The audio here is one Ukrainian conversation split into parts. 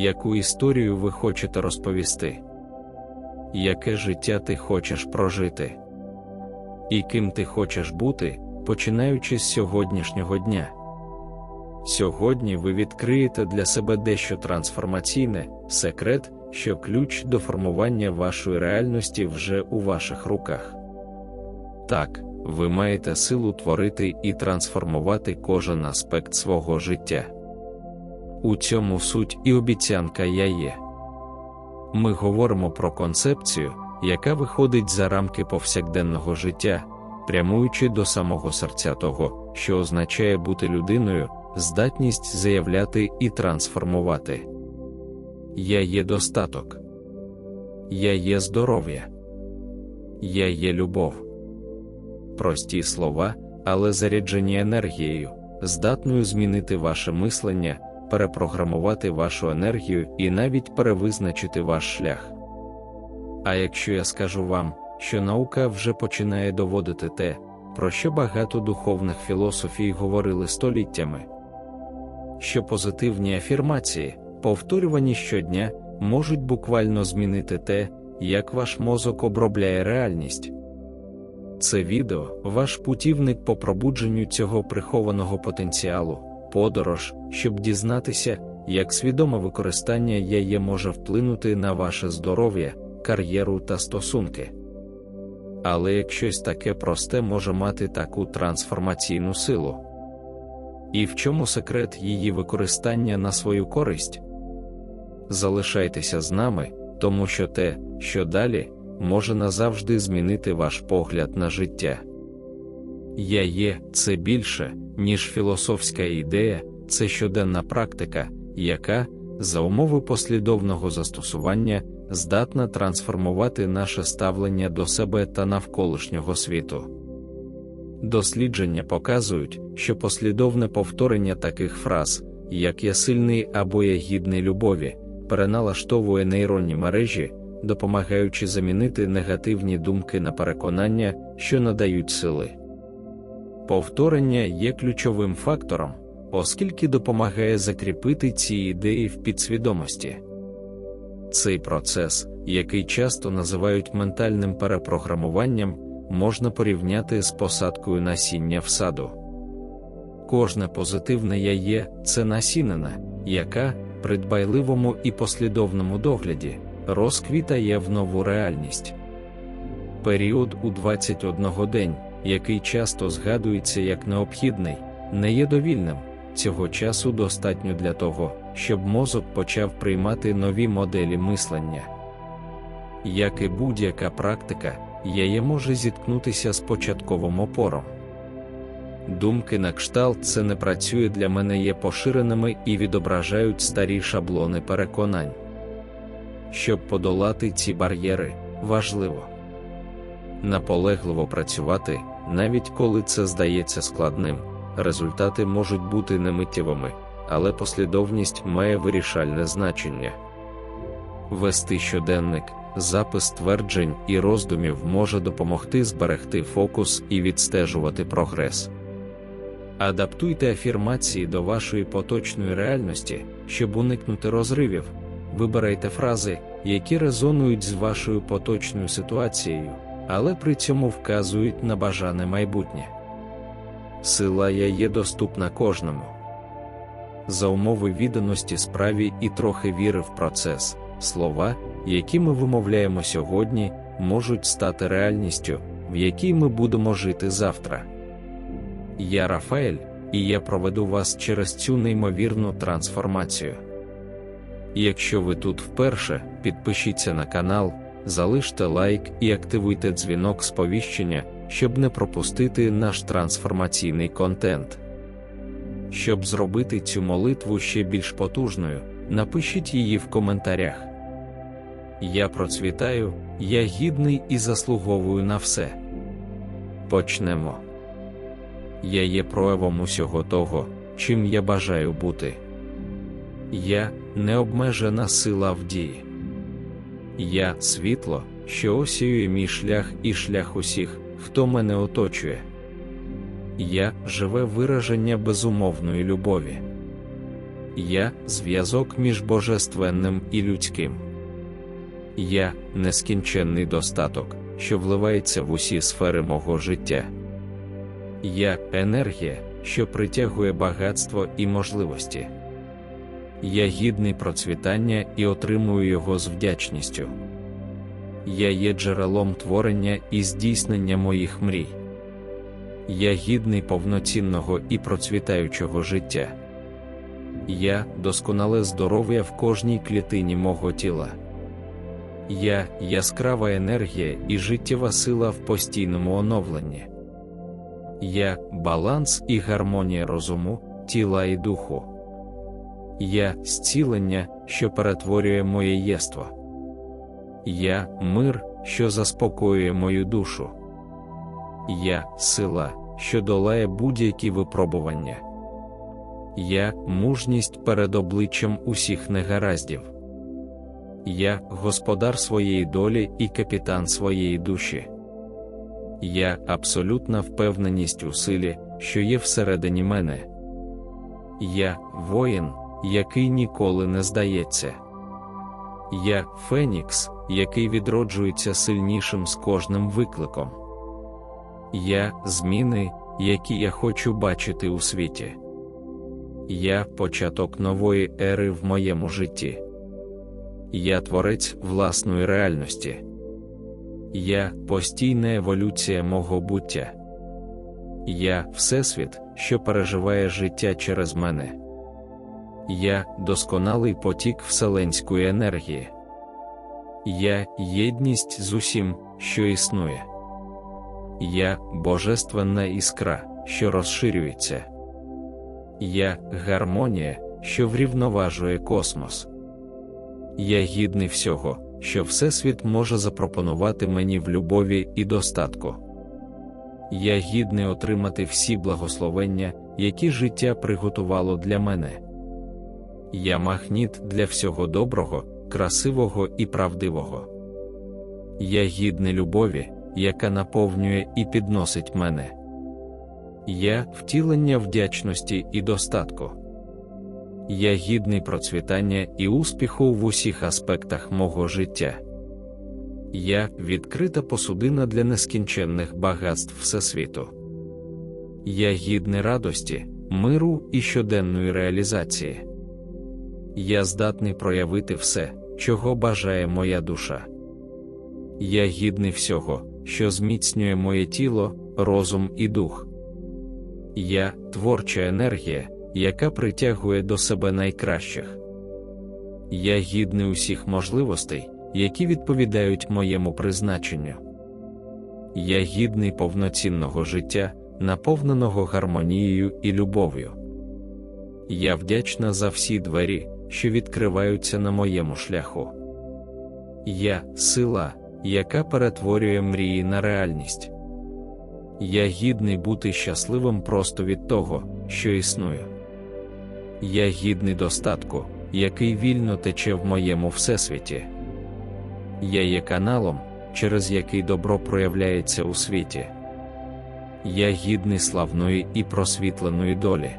яку історію ви хочете розповісти, яке життя ти хочеш прожити, і ким ти хочеш бути, починаючи з сьогоднішнього дня. Сьогодні ви відкриєте для себе дещо трансформаційне, секрет, що ключ до формування вашої реальності вже у ваших руках. Так, ви маєте силу творити і трансформувати кожен аспект свого життя. У цьому суть і обіцянка я є. Ми говоримо про концепцію, яка виходить за рамки повсякденного життя, прямуючи до самого серця того, що означає бути людиною, здатність заявляти і трансформувати. Я є достаток, я є здоров'я, я є любов. Прості слова, але заряджені енергією, здатною змінити ваше мислення, перепрограмувати вашу енергію і навіть перевизначити ваш шлях. А якщо я скажу вам, що наука вже починає доводити те, про що багато духовних філософій говорили століттями, що позитивні афірмації, повторювані щодня, можуть буквально змінити те, як ваш мозок обробляє реальність. Це відео ваш путівник по пробудженню цього прихованого потенціалу, подорож, щоб дізнатися, як свідоме використання яє може вплинути на ваше здоров'я, кар'єру та стосунки. Але як щось таке просте може мати таку трансформаційну силу. І в чому секрет її використання на свою користь? Залишайтеся з нами, тому що те, що далі, може назавжди змінити ваш погляд на життя. Я є це більше, ніж філософська ідея, це щоденна практика, яка, за умови послідовного застосування, здатна трансформувати наше ставлення до себе та навколишнього світу. Дослідження показують, що послідовне повторення таких фраз, як я сильний або я гідний любові, переналаштовує нейронні мережі, допомагаючи замінити негативні думки на переконання, що надають сили. Повторення є ключовим фактором, оскільки допомагає закріпити ці ідеї в підсвідомості. Цей процес, який часто називають ментальним перепрограмуванням, можна порівняти з посадкою насіння в саду. Кожне позитивне яє це насінина, яка, при дбайливому і послідовному догляді, розквітає в нову реальність. Період у 21 день, який часто згадується як необхідний, не є довільним. Цього часу достатньо для того, щоб мозок почав приймати нові моделі мислення. Як і будь-яка практика, яє може зіткнутися з початковим опором. Думки на кшталт це не працює для мене є поширеними і відображають старі шаблони переконань. Щоб подолати ці бар'єри, важливо наполегливо працювати, навіть коли це здається складним, результати можуть бути немиттєвими, але послідовність має вирішальне значення. Вести щоденник, запис тверджень і роздумів може допомогти зберегти фокус і відстежувати прогрес. Адаптуйте афірмації до вашої поточної реальності, щоб уникнути розривів. Вибирайте фрази, які резонують з вашою поточною ситуацією, але при цьому вказують на бажане майбутнє. Сила я є доступна кожному. За умови відданості справі і трохи віри в процес, слова, які ми вимовляємо сьогодні, можуть стати реальністю, в якій ми будемо жити завтра. Я Рафаель, і я проведу вас через цю неймовірну трансформацію. Якщо ви тут вперше, підпишіться на канал, залиште лайк і активуйте дзвінок сповіщення, щоб не пропустити наш трансформаційний контент. Щоб зробити цю молитву ще більш потужною, напишіть її в коментарях. Я процвітаю, я гідний і заслуговую на все. Почнемо. Я є проявом усього того, чим я бажаю бути. Я необмежена сила в дії. Я світло, що осіює мій шлях і шлях усіх, хто мене оточує. Я живе вираження безумовної любові. Я зв'язок між божественним і людським. Я нескінченний достаток, що вливається в усі сфери мого життя. Я енергія, що притягує багатство і можливості. Я гідний процвітання і отримую його з вдячністю. Я є джерелом творення і здійснення моїх мрій. Я гідний повноцінного і процвітаючого життя. Я досконале здоров'я в кожній клітині мого тіла. Я яскрава енергія і життєва сила в постійному оновленні. Я баланс і гармонія розуму, тіла і духу. Я зцілення, що перетворює моє єство. Я мир, що заспокоює мою душу. Я сила, що долає будь-які випробування. Я мужність перед обличчям усіх негараздів. Я господар своєї долі і капітан своєї душі. Я абсолютна впевненість у силі, що є всередині мене. Я воїн, який ніколи не здається. Я Фенікс, який відроджується сильнішим з кожним викликом. Я зміни, які я хочу бачити у світі. Я початок нової ери в моєму житті. Я творець власної реальності. Я постійна еволюція мого буття. Я Всесвіт, що переживає життя через мене. Я досконалий потік вселенської енергії. Я єдність з усім, що існує. Я божественна іскра, що розширюється. Я гармонія, що врівноважує космос. Я гідний всього, що Всесвіт може запропонувати мені в любові і достатку. Я гідний отримати всі благословення, які життя приготувало для мене. Я магніт для всього доброго, красивого і правдивого. Я гідний любові, яка наповнює і підносить мене. Я втілення вдячності і достатку. Я гідний процвітання і успіху в усіх аспектах мого життя. Я відкрита посудина для нескінченних багатств Всесвіту. Я гідний радості, миру і щоденної реалізації. Я здатний проявити все, чого бажає моя душа. Я гідний всього, що зміцнює моє тіло, розум і дух. Я творча енергія, яка притягує до себе найкращих. Я гідний усіх можливостей, які відповідають моєму призначенню. Я гідний повноцінного життя, наповненого гармонією і любов'ю. Я вдячна за всі двері, що відкриваються на моєму шляху. Я сила, яка перетворює мрії на реальність. Я гідний бути щасливим просто від того, що існує. Я гідний достатку, який вільно тече в моєму всесвіті. Я є каналом, через який добро проявляється у світі. Я гідний славної і просвітленої долі.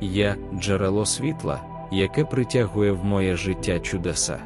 Я джерело світла, яке притягує в моє життя чудеса.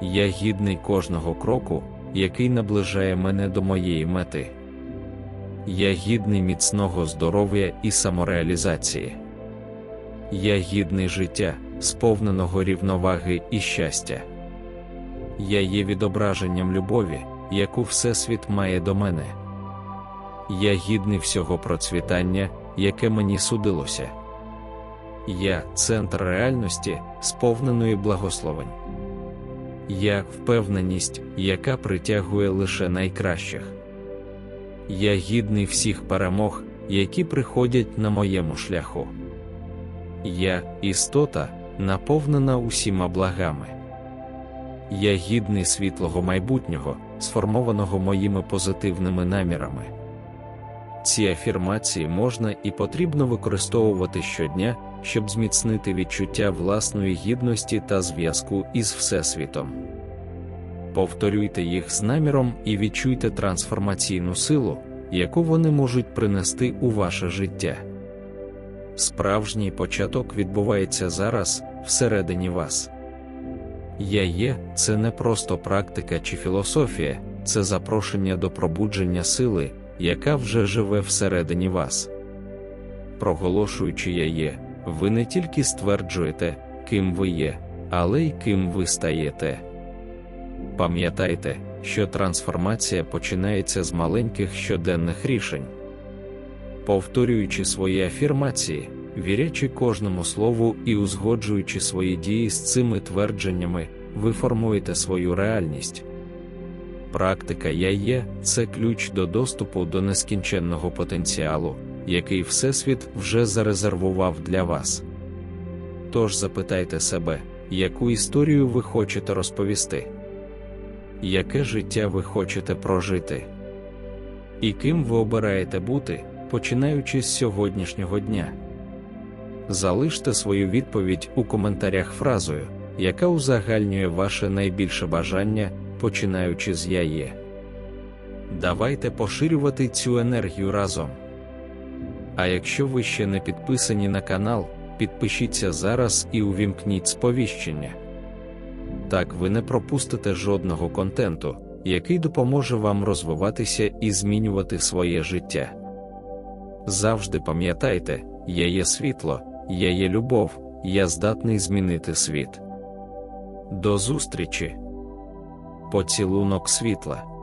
Я гідний кожного кроку, який наближає мене до моєї мети. Я гідний міцного здоров'я і самореалізації. Я гідний життя, сповненого рівноваги і щастя. Я є відображенням любові, яку Всесвіт має до мене. Я гідний всього процвітання, яке мені судилося. Я центр реальності, сповненої благословень. Я впевненість, яка притягує лише найкращих. Я гідний всіх перемог, які приходять на моєму шляху. Я істота, наповнена усіма благами. Я гідний світлого майбутнього, сформованого моїми позитивними намірами. Ці афірмації можна і потрібно використовувати щодня, щоб зміцнити відчуття власної гідності та зв'язку із Всесвітом. Повторюйте їх з наміром і відчуйте трансформаційну силу, яку вони можуть принести у ваше життя. Справжній початок відбувається зараз, всередині вас. Я є це не просто практика чи філософія, це запрошення до пробудження сили, яка вже живе всередині вас. Проголошуючи я є, ви не тільки стверджуєте, ким ви є, але й ким ви стаєте. Пам'ятайте, що трансформація починається з маленьких щоденних рішень. Повторюючи свої афірмації, вірячи кожному слову і узгоджуючи свої дії з цими твердженнями, ви формуєте свою реальність. Практика я є це ключ до доступу до нескінченного потенціалу, який Всесвіт вже зарезервував для вас. Тож запитайте себе, яку історію ви хочете розповісти, яке життя ви хочете прожити, і ким ви обираєте бути, починаючи з сьогоднішнього дня. Залиште свою відповідь у коментарях фразою, яка узагальнює ваше найбільше бажання, починаючи з я є. Давайте поширювати цю енергію разом. А якщо ви ще не підписані на канал, підпишіться зараз і увімкніть сповіщення. Так ви не пропустите жодного контенту, який допоможе вам розвиватися і змінювати своє життя. Завжди пам'ятайте, я є світло, я є любов, я здатний змінити світ. До зустрічі! Поцілунок світла.